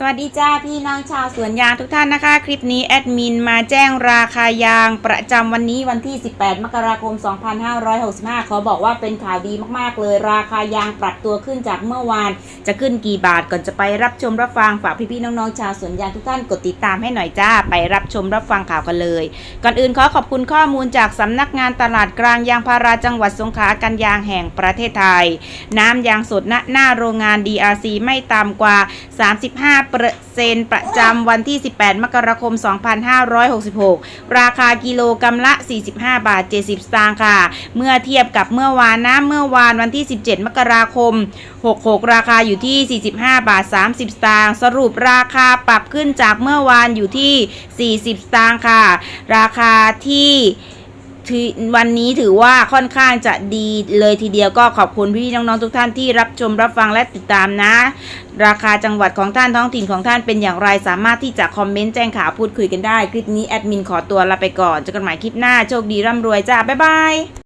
สวัสดีจ้าพี่น้องชาวสวนยางทุกท่านนะคะ คลิปนี้แอดมินมาแจ้งราคายางประจำวันนี้วันที่ 18 มกราคม 2565 ขอบอกว่าเป็นข่าวดีมากๆ เลย ราคายางปรับตัวขึ้นจากเมื่อวาน จะขึ้นกี่บาทก่อนจะไปรับชมรับฟังฝากพี่ๆน้องๆชาวสวนยางทุกท่านกดติดตามให้หน่อยจ้าไปรับชมรับฟังข่าวกันเลย ก่อนอื่นขอขอบคุณข้อมูลจากสำนักงานตลาดกลางยางพาราจังหวัดสงขลากันยางแห่งประเทศไทย น้ำยางสดณหน้าโรงงาน DRC ไม่ต่ำกว่า 35เปอร์เซ็นต์ประจำวันที่ 18 มกราคม 2566 ราคากิโลกรัมละ 45 บาท 70 สตางค์ค่ะ เมื่อเทียบกับเมื่อวานนะ เมื่อวานวันที่ 17 มกราคม 66 ราคาอยู่ที่ 45 บาท 30 สตางค์ สรุปราคาปรับขึ้นจากเมื่อวานอยู่ที่ 40 สตางค์ค่ะ ราคาที่ที่ วันนี้ถือว่าค่อนข้างจะดีเลยทีเดียวก็ขอบคุณพี่ๆน้องๆทุกท่านที่รับชมรับฟังและติดตามนะ ราคาจังหวัดของท่านท้องถิ่นของท่านเป็นอย่างไรสามารถที่จะคอมเมนต์แจ้งข่าวพูดคุยกันได้ คลิปนี้แอดมินขอตัวลาไปก่อนเจอกันใหม่คลิปหน้าโชคดีร่ำรวยจ้าบ๊ายบาย